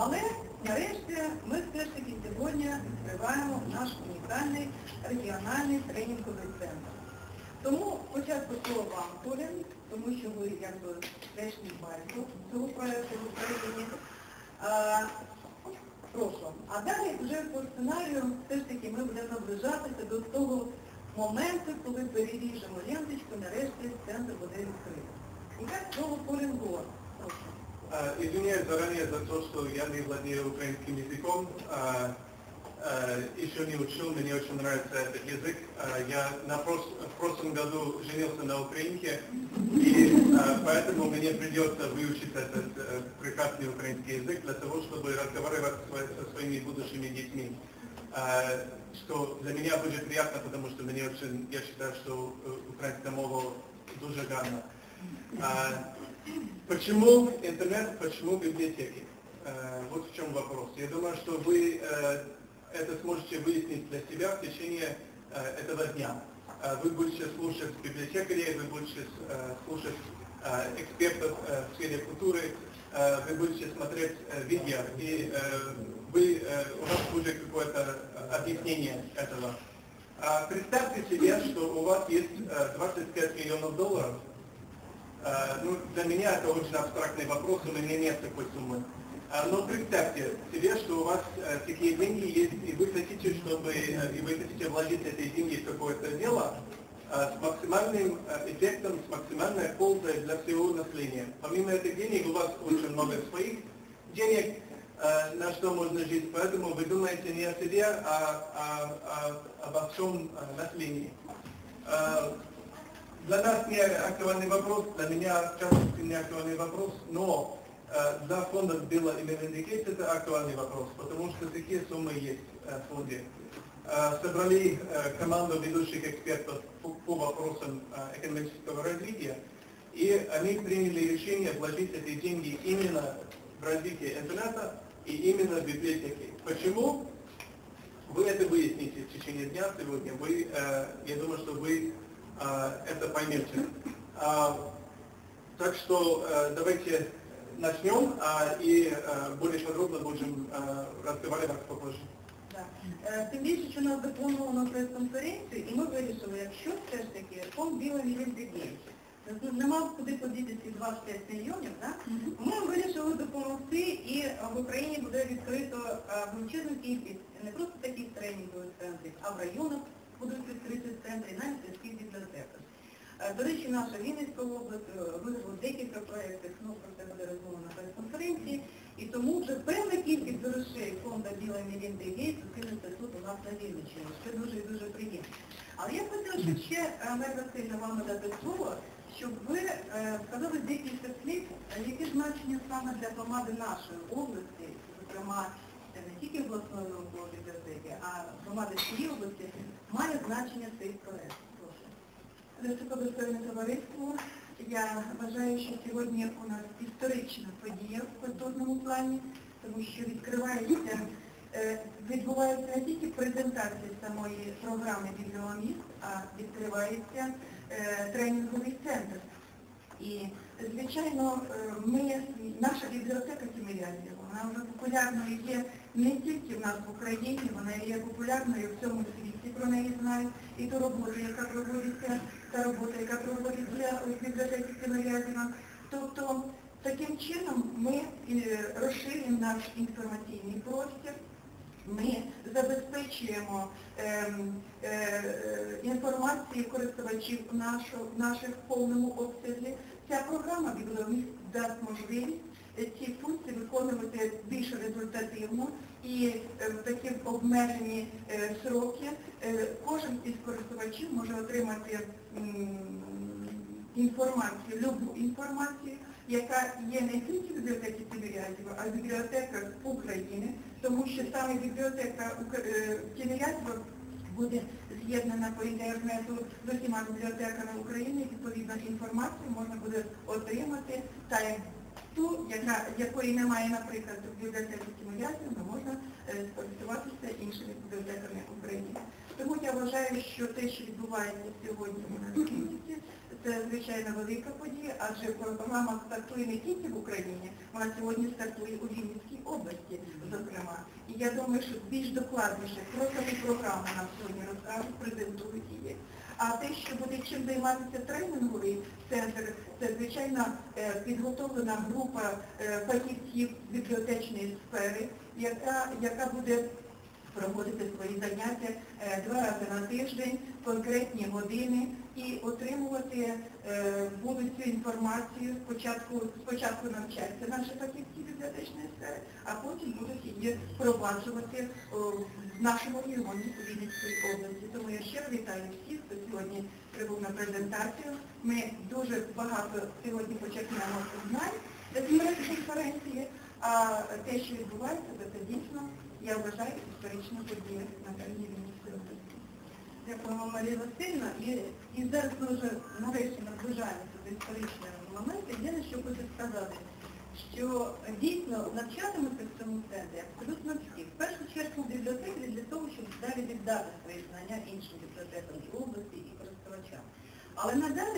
Але нарешті ми все ж таки сьогодні відкриваємо наш унікальний регіональний тренінговий центр. Тому спочатку слово вам, Коля, тому що ви якби тежній батько цього проєкту в Україні. А, прошу. А далі вже по сценарію все ж таки ми будемо наближатися до того моменту, коли переріжемо ленточку, нарешті центр буде відкритий. І так слово Колін Гор. Прошу. А, Извиняюсь заранее за то, что я не владею украинским языком. А, а, Еще не учил, мне очень нравится этот язык. А, Я на прос- в прошлом году женился на украинке, и а, поэтому мне придется выучить этот э, прекрасный украинский язык для того, чтобы разговаривать со со своими будущими детьми. А, Что для меня будет приятно, потому что мне очень, я считаю, что э, украинская мова дуже гарна. Почему интернет, почему библиотеки? Э, Вот в чем вопрос. Я думаю, что вы э, это сможете выяснить для себя в течение э, этого дня. Вы будете слушать библиотекарей, вы будете слушать экспертов в сфере культуры, вы будете смотреть видео, и вы, у вас будет какое-то объяснение этого. А Представьте себе, что у вас есть э, 25 миллионов долларов, Ну, для меня это очень абстрактный вопрос, у меня нет такой суммы. А, Но представьте себе, что у вас э, такие деньги есть, и вы хотите, чтобы, э, и вы хотите вложить эти деньги в какое-то дело э, с максимальным э, эффектом, с максимальной пользой для всего населения. Помимо этих денег у вас очень много своих денег, э, на что можно жить, поэтому вы думаете не о себе, а, а- а обо всем э, населении. Э, для нас не актуальный вопрос, для меня в частности не актуальный вопрос, но э, для фонда Билла и Мелинды Гейтс это актуальный вопрос, потому что такие суммы есть э, в фонде. Э, собрали э, команду ведущих экспертов по, вопросам э, экономического развития, и они приняли решение вложить эти деньги именно в развитие интернета и именно в библиотеки. Почему? Вы это выясните в течение дня сегодня. Вы, э, я думаю, что вы э, это поймете. А, так что э, давайте начнем а, и э, более подробно будем э, разговаривать попозже. Так. Е, Тим більше, що нас заплановано прес-конференцію, і ми вирішили, якщо все ж таки фонд Біла Мілінди Гейтс нема куди подіти ці 25 мільйонів, да? ми вирішили допомогти і е, в Україні буде відкрито е, величезну кількість не просто таких тренінгових центрів, а в районах будуть відкриті центри, навіть сільських бібліотеках. Е, До речі, наша Вінницька область е, виграла декілька проєктів, ну про це буде розмова на прес-конференції, і тому вже певна кількість грошей фонду Біла Мілінди Гейтс кинуться тут у нас на Вінниччині, що дуже і дуже приємно. Але я хотіла щоб ще е, Олег Васильовна вам надати слово, щоб ви сказали декілька слів, яке значення саме для громади нашої області, зокрема не тільки обласної наукової бібліотеки, а громади всієї області, має значення цей. Прошу. Високодостойне товариство. Я вважаю, що сьогодні у нас історична подія в культурному плані, тому що відкривається, е, відбувається не тільки презентація самої програми «Бібліоміст», а відкривається е, тренінговий центр. І, звичайно, е, ми, наша бібліотека Тімирязєва, вона вже популярною є не тільки в нас в Україні, вона є популярною в цьому світі, про неї знають, і ту роботу, яка проводиться, та робота, яка проводиться у бібліотеці Тимирязєва. Тобто, таким чином ми е, розширюємо наш інформаційний простір, ми забезпечуємо е, е, інформацію користувачів нашу, наших в повному обсязі. Ця програма «Бібліоміст» дасть можливість е, ці функції більш і е, в такі обмежені е, сроки е, кожен із користувачів може отримати інформацію, любу інформацію, яка є не тільки в бібліотеці Тимирязєва, а в бібліотеках України, тому що саме бібліотека Тимирязєва буде з'єднана по інтернету з усіма бібліотеками України, відповідно інформацію можна буде отримати та як ту, яка, якої немає, наприклад, в бібліотеці можна е, скористуватися іншими бібліотеками України. Тому я вважаю, що те, що відбувається сьогодні у нас Києві, це звичайно велика подія, адже програма стартує не тільки в Україні, вона сьогодні стартує у Вінницькій області. зокрема. І я думаю, що більш докладніше про саму програму нам сьогодні розкажуть, презентують її. А те, що буде чим займатися тренінговий центр, це звичайно е, підготовлена група е, фахівців бібліотечної сфери, яка, яка буде проводити свої заняття е, два рази на тиждень, конкретні години і отримувати е, будуть інформацію спочатку, спочатку навчаються наші фахівці бібліотечної сфери, а потім будуть її впроваджувати в нашому регіоні у Вінницькій області. Тому я ще вітаю всіх, хто сьогодні прибув на презентацію. Ми дуже багато сьогодні почерпнемо знань з конференції, а те, що відбувається, це дійсно, я вважаю, історична подія на країні Вінницької області. Дякуємо, Марія Васильівна. І, і зараз ми вже нарешті наближаємося до історичного моменту. Єдине, що хочу сказати, що дійсно навчатимуться в цьому центрі абсолютно всі. В першу чергу бібліотеки для того, щоб далі віддати свої знання іншим бібліотекам і області, і користувачам. Але надалі